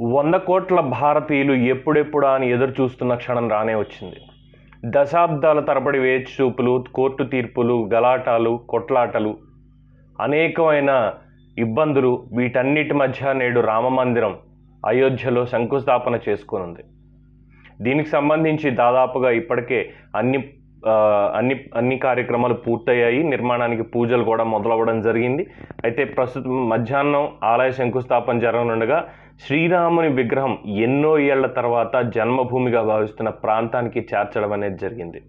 వంద కోట్ల భారతీయులు ఎప్పుడెప్పుడా అని ఎదురు చూస్తున్న క్షణం రానే వచ్చింది. దశాబ్దాల తరబడి వేచి చూపులు కోర్టు తీర్పులు గలాటాలు కొట్లాటలు అనేకమైన ఇబ్బందులు వీటన్నిటి మధ్య నేడు రామమందిరం అయోధ్యలో శంకుస్థాపన చేసుకోనుంది. దీనికి సంబంధించి దాదాపుగా ఇప్పటికే అన్ని అన్ని అన్ని కార్యక్రమాలు పూర్తయ్యాయి. నిర్మాణానికి పూజలు కూడా మొదలవ్వడం జరిగింది. అయితే ప్రస్తుతం మధ్యాహ్నం ఆలయ శంకుస్థాపన జరగనుండగా శ్రీరాముని విగ్రహం ఎన్నో ఏళ్ళ తర్వాత జన్మభూమిగా భావిస్తున్న ప్రాంతానికి చేర్చడం అనేది జరిగింది.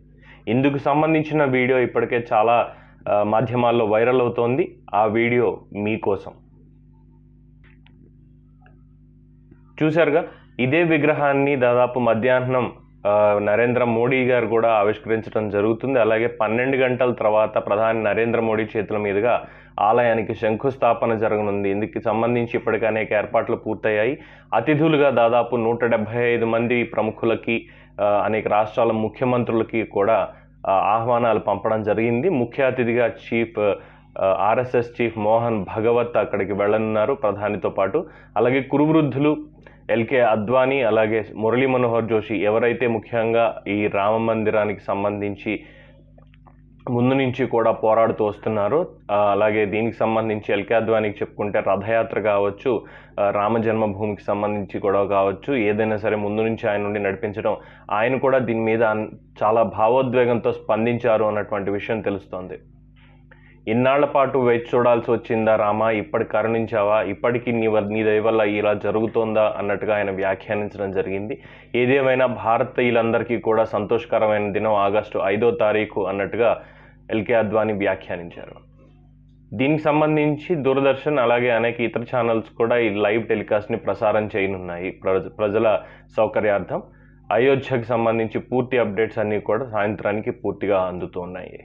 ఇందుకు సంబంధించిన వీడియో ఇప్పటికే చాలా మాధ్యమాల్లో వైరల్ అవుతోంది. ఆ వీడియో మీకోసం. చూశారుగా ఇదే విగ్రహాన్ని దాదాపు మధ్యాహ్నం నరేంద్ర మోడీ గారు కూడా ఆవిష్కరించడం జరుగుతుంది. అలాగే పన్నెండు గంటల తర్వాత ప్రధాని నరేంద్ర మోడీ చేతుల మీదుగా ఆలయానికి శంకుస్థాపన జరగనుంది. ఇందుకు సంబంధించి ఇప్పటికే అనేక ఏర్పాట్లు పూర్తయ్యాయి. అతిథులుగా దాదాపు నూట డెబ్బై ఐదు మంది ప్రముఖులకి అనేక రాష్ట్రాల ముఖ్యమంత్రులకి కూడా ఆహ్వానాలు పంపడం జరిగింది. ముఖ్య అతిథిగా chief RSS chief Mohan Bhagwat అక్కడికి వెళ్ళనున్నారు ప్రధానితో పాటు. అలాగే కురువృద్ధులు ఎల్కే అద్వానీ అలాగే మురళీ మనోహర్ జోషి ఎవరైతే ముఖ్యంగా ఈ రామ మందిరానికి సంబంధించి ముందు నుంచి కూడా పోరాడుతూ వస్తున్నారు అలాగే దీనికి సంబంధించి ఎల్కే అద్వానీకి చెప్పుకుంటే రథయాత్ర కావచ్చు రామ జన్మభూమికి సంబంధించి కూడా కావచ్చు ఏదైనా సరే ముందు నుంచి ఆయన నుండి నడిపించడం ఆయన కూడా దీని మీద చాలా భావోద్వేగంతో స్పందించారు అన్నటువంటి విషయం తెలుస్తోంది. ఇన్నాళ్ళ పాటు వేచి చూడాల్సి వచ్చిందా రామా? ఇప్పటి కరుణించావా? ఇప్పటికీ నీ నీ దయ వల్ల ఇలా జరుగుతోందా? అన్నట్టుగా ఆయన వ్యాఖ్యానించడం జరిగింది. ఏదేమైనా భారతీయులందరికీ కూడా సంతోషకరమైన దినం ఆగస్టు ఐదో తారీఖు అన్నట్టుగా ఎల్కే అద్వానీ వ్యాఖ్యానించారు. దీనికి సంబంధించి దూరదర్శన్ అలాగే అనేక ఇతర ఛానల్స్ కూడా ఈ లైవ్ టెలికాస్ట్ని ప్రసారం చేయనున్నాయి. ప్రజ ప్రజల సౌకర్యార్థం. అయోధ్యకు సంబంధించి పూర్తి అప్డేట్స్ అన్నీ కూడా సాయంత్రానికి పూర్తిగా అందుతున్నాయి.